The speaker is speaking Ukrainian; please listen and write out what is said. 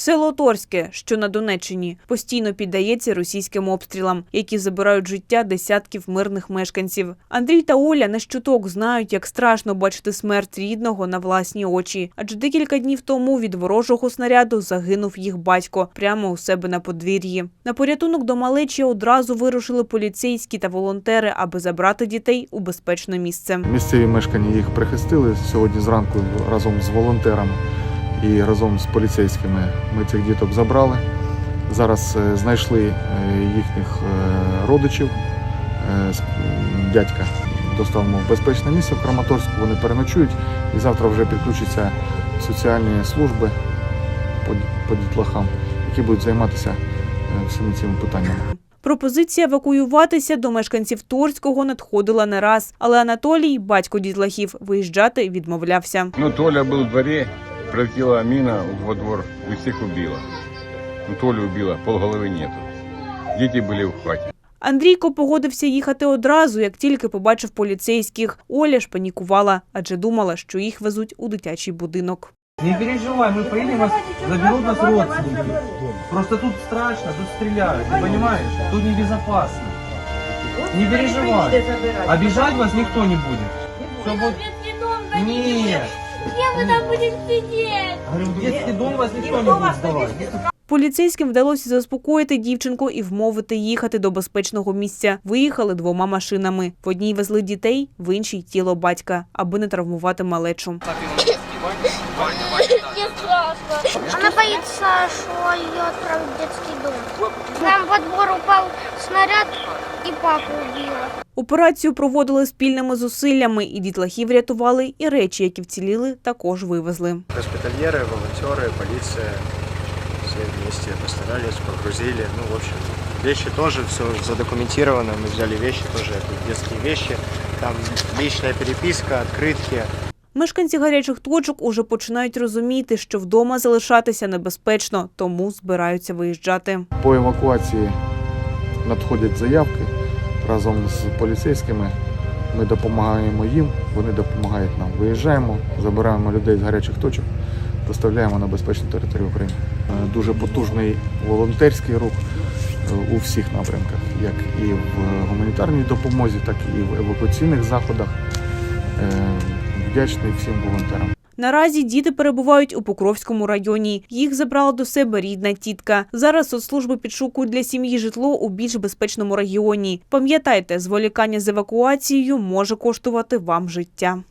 Село Торське, що на Донеччині, постійно піддається російським обстрілам, які забирають життя десятків мирних мешканців. Андрій та Оля не щуток знають, як страшно бачити смерть рідного на власні очі. Адже декілька днів тому від ворожого снаряду загинув їх батько прямо у себе на подвір'ї. На порятунок до малечі одразу вирушили поліцейські та волонтери, аби забрати дітей у безпечне місце. Місцеві мешкання їх прихистили сьогодні зранку разом з волонтерами і разом з поліцейськими. Ми цих діток забрали. Зараз е, знайшли е, їхніх е, родичів. З- Дядька доставимо в безпечне місце в Краматорську. Вони переночують і завтра вже підключаться соціальні служби по, по дітлахам, які будуть займатися всіми цими питаннями. Пропозиція евакуюватися до мешканців Торського надходила не раз, але Анатолій, батько дітлахів, виїжджати відмовлявся. Ну, Толя был в дворе, пролетела мина во двор, и всех убила. Ну, Толю убила, полголовы нету. Дети были в хате. Андрійко погодився їхати одразу, як тільки побачив поліцейських. Оля ж панікувала, адже думала, що їх везуть у дитячий будинок. Не переживай, мы поедем, вас заберут нас родственники. Просто тут страшно, тут стреляют, ты понимаешь? Тут небезопасно. Не переживай. Обижать вас никто не будет. Всё будет... Где мы там будем сидеть? В детский дом вас никто не будет сдавать. Поліцейським вдалося заспокоїти дівчинку і вмовити їхати до безпечного місця. Виїхали двома машинами. В одній везли дітей, в іншій тіло батька, аби не травмувати малечу. Мне страшно. Она боится, что ее отправят в детский дом. К нам во двор упал снаряд и папу убило. Операцію проводили спільними зусиллями, і дітлахів рятували, і речі, які вціліли, також вивезли. Госпитальеры, волонтеры, полиция, все вместе постарались, погрузили. Ну, в общем, вещи тоже все задокументировано. Мы взяли вещи тоже, это детские вещи. Там личная переписка, открытки. Мешканці гарячих точок уже починають розуміти, що вдома залишатися небезпечно, тому збираються виїжджати. По евакуації надходять заявки разом з поліцейськими. Ми допомагаємо їм, вони допомагають нам. Виїжджаємо, забираємо людей з гарячих точок, доставляємо на безпечну територію України. Е, Дуже потужний волонтерський рух е, у всіх напрямках, як і в гуманітарній допомозі, так і в евакуаційних заходах. Вдячний всім волонтерам. Наразі діти перебувають у Покровському районі. Їх забрала до себе рідна тітка. Зараз соцслужби підшукують для сім'ї житло у більш безпечному регіоні. Пам'ятайте, зволікання з евакуацією може коштувати вам життя.